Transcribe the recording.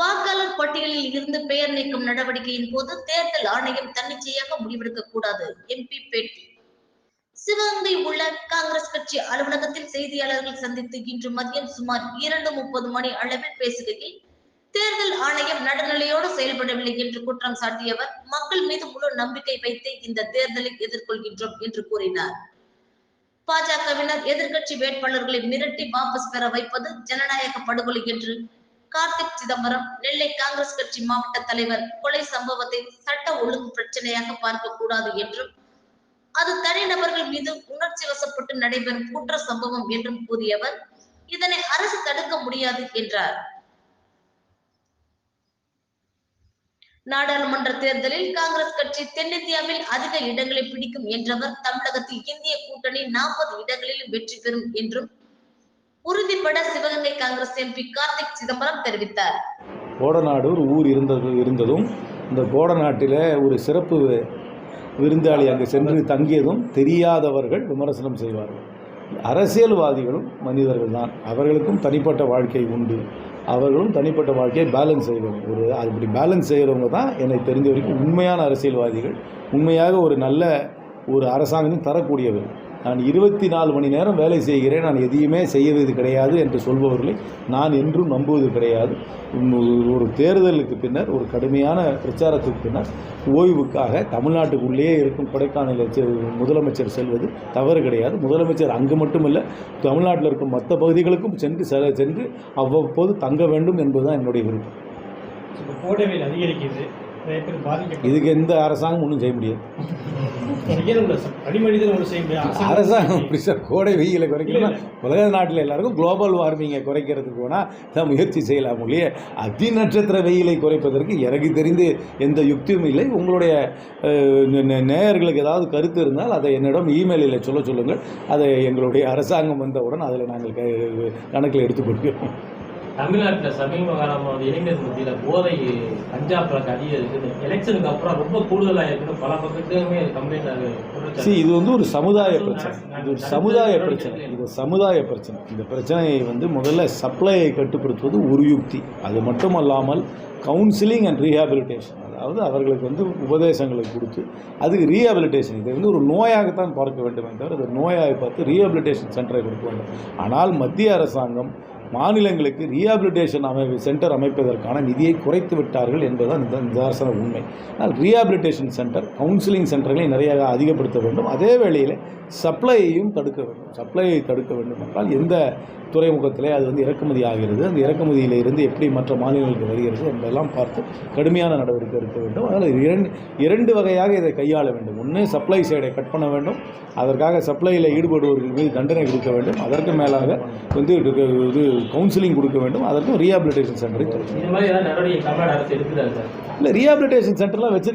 வாக்காளர் பட்டியலில் இருந்து பெயர் நீக்கும் நடவடிக்கையின் போது தேர்தல் ஆணையம் தன்னிச்சையாக முடிவெடுக்க கூடாது. எம்பி பேட்டி. சிவகங்கை உள்ள காங்கிரஸ் கட்சி அலுவலகத்தில் செய்தியாளர்கள் சந்தித்து இன்று மதியம் சுமார் இரண்டு முப்பது மணி அளவில் பேசுகையில் தேர்தல் ஆணையம் நடுநிலையோடு செயல்படவில்லை என்று குற்றம் சாட்டியவர் மக்கள் மீது முழு நம்பிக்கை வைத்து இந்த தேர்தலை எதிர்கொள்கின்றோம் என்று கூறினார். பாஜகவினர் எதிர்க்கட்சி வேட்பாளர்களை மிரட்டி வாபஸ் பெற வைப்பது ஜனநாயக படுகொலை என்று கார்த்திக் சிதம்பரம் நெல்லை காங்கிரஸ் கட்சி மாவட்ட தலைவர் கொலை சம்பவத்தை சட்ட ஒழுங்கு பிரச்சனையாக பார்க்க கூடாது என்றும் அது தனிநபர்கள் மீது உணர்ச்சி வசப்பட்டு நடைபெறும் குற்ற சம்பவம் என்றும் கூறியவர் இதனை அரசு தடுக்க முடியாது என்றார். நாடாளுமன்ற தேர்தலில் காங்கிரஸ் கட்சி தென்னிந்தியாவில் அதிக இடங்களை பிடிக்கும் என்றவர் தமிழகத்தில் இந்திய கூட்டணி நாற்பது இடங்களில் வெற்றி பெறும் என்றும் உறுதிபட சிவகங்கை காங்கிரஸ் எம்பி கார்த்திக் சிதம்பரம் தெரிவித்தார். கோடநாடு ஒரு ஊர் இருந்தது இருந்ததும் இந்த கோடநாட்டில் ஒரு சிறப்பு விருந்தாளி அங்கே சென்று தங்கியதும் தெரியாதவர்கள் விமர்சனம் செய்வார்கள். அரசியல்வாதிகளும் மனிதர்கள் தான். அவர்களுக்கும் தனிப்பட்ட வாழ்க்கை உண்டு. அவர்களும் தனிப்பட்ட வாழ்க்கையை பேலன்ஸ் செய்வாங்க ஒரு அப்படி பேலன்ஸ் செய்கிறவங்க தான் எனக்கு தெரிஞ்ச வரைக்கும் உண்மையான அரசியல்வாதிகள் உண்மையாக ஒரு நல்ல ஒரு அரசாங்கம் தரக்கூடியவர் நான் இருபத்தி நாலு மணி நேரம் வேலை செய்கிறேன். நான் எதையுமே செய்வது கிடையாது என்று சொல்பவர்களை நான் என்றும் நம்புவது கிடையாது. ஒரு தேர்தலுக்கு பின்னர் ஒரு கடுமையான பிரச்சாரத்துக்கு பின்னர் ஓய்வுக்காக தமிழ்நாட்டுக்குள்ளேயே இருக்கும் கொடைக்கானலில் முதலமைச்சர் செல்வது தவறு கிடையாது. முதலமைச்சர் அங்கு மட்டுமல்ல தமிழ்நாட்டில் இருக்கும் மற்ற பகுதிகளுக்கும் சென்று செ- சென்று அவ்வப்போது தங்க வேண்டும் என்பதுதான் என்னுடைய விருப்பம். இப்போ அதிகரிக்குது. இதுக்கு எந்த அரசாங்கம் ஒன்றும் செய்ய முடியாது. அரசாங்கம் அப்படி சார் கோடை வெயிலை குறைக்கணும்னா உலக நாட்டில் எல்லாருக்கும் குளோபல் வார்மிங்கை குறைக்கிறதுக்கு வேணால் தான் முயற்சி செய்யலாம் ஒழிய அதி நட்சத்திர வெயிலை குறைப்பதற்கு எனக்கு தெரிந்து எந்த யுக்தியும் இல்லை. உங்களுடைய நேயர்களுக்கு ஏதாவது கருத்து இருந்தால் அதை என்னிடம் இமெயிலில் சொல்ல சொல்லுங்கள். அதை எங்களுடைய அரசாங்கம் வந்தவுடன் அதில் நாங்கள் கணக்கில் எடுத்துக்கொள்கிறோம். தமிழ்நாட்டில் சமீப காலமாக இளைஞர் மத்தியில் போதை பழக்கம் அதிகம் இருக்குது எலெக்ஷனுக்கு அப்புறம் ரொம்ப கூடுதலாக இருக்குன்னு பல பக்கத்துமே கம்ப்ளைண்ட் see இது வந்து ஒரு சமுதாய பிரச்சனை. இது ஒரு சமுதாய பிரச்சனை. இது சமுதாய பிரச்சனை. இந்த பிரச்சனையை வந்து முதல்ல சப்ளையை கட்டுப்படுத்துவது ஒரு யுக்தி. அது மட்டுமல்லாமல் கவுன்சிலிங் அண்ட் ரீஹாபிலிட்டேஷன் அதாவது அவர்களுக்கு வந்து உபதேசங்களை கொடுத்து அதுக்கு ரீஹாபிலிட்டேஷன் இதை வந்து ஒரு நோயாகத்தான் பார்க்க வேண்டுமே தவிர அது நோயாக பார்த்து ரீஹாபிலிட்டேஷன் சென்டரை கொடுக்க வேண்டும். ஆனால் மத்திய அரசாங்கம் மாநிலங்களுக்கு ரீஹாபிலிட்டேஷன் அமைப்பு சென்டர் அமைப்பதற்கான நிதியை குறைத்து விட்டார்கள் என்பதுதான் இந்த நிதர்சன உண்மை. ஆனால் ரீஹாபிலிட்டேஷன் சென்டர் கவுன்சிலிங் சென்டர்களை நிறைய அதிகப்படுத்த வேண்டும். அதே வேளையில் சப்ளையையும் தடுக்க வேண்டும். சப்ளையை தடுக்க வேண்டும் என்றால் எந்த துறைமுகத்திலே அது வந்து இறக்குமதி ஆகிறது அந்த இறக்குமதியில் இருந்து எப்படி மற்ற மாநிலங்களுக்கு வருகிறது என்பதெல்லாம் பார்த்து கடுமையான நடவடிக்கை எடுக்க வேண்டும். அதனால் இரண்டு இரண்டு வகையாக இதை கையாள வேண்டும். ஒன்று சப்ளை சைடை கட் பண்ண வேண்டும். அதற்காக சப்ளையில் ஈடுபடுபவர்கள் மீது தண்டனை கொடுக்க வேண்டும். அதற்கு மேலாக வந்து இது கவுன்சிலிங் கொடுக்க வேண்டும். அதற்கும் ரீஹாபிலிட்டேஷன் சென்டரை இல்லை ரீஹாபிலிட்டேஷன் சென்டர்லாம் வச்சு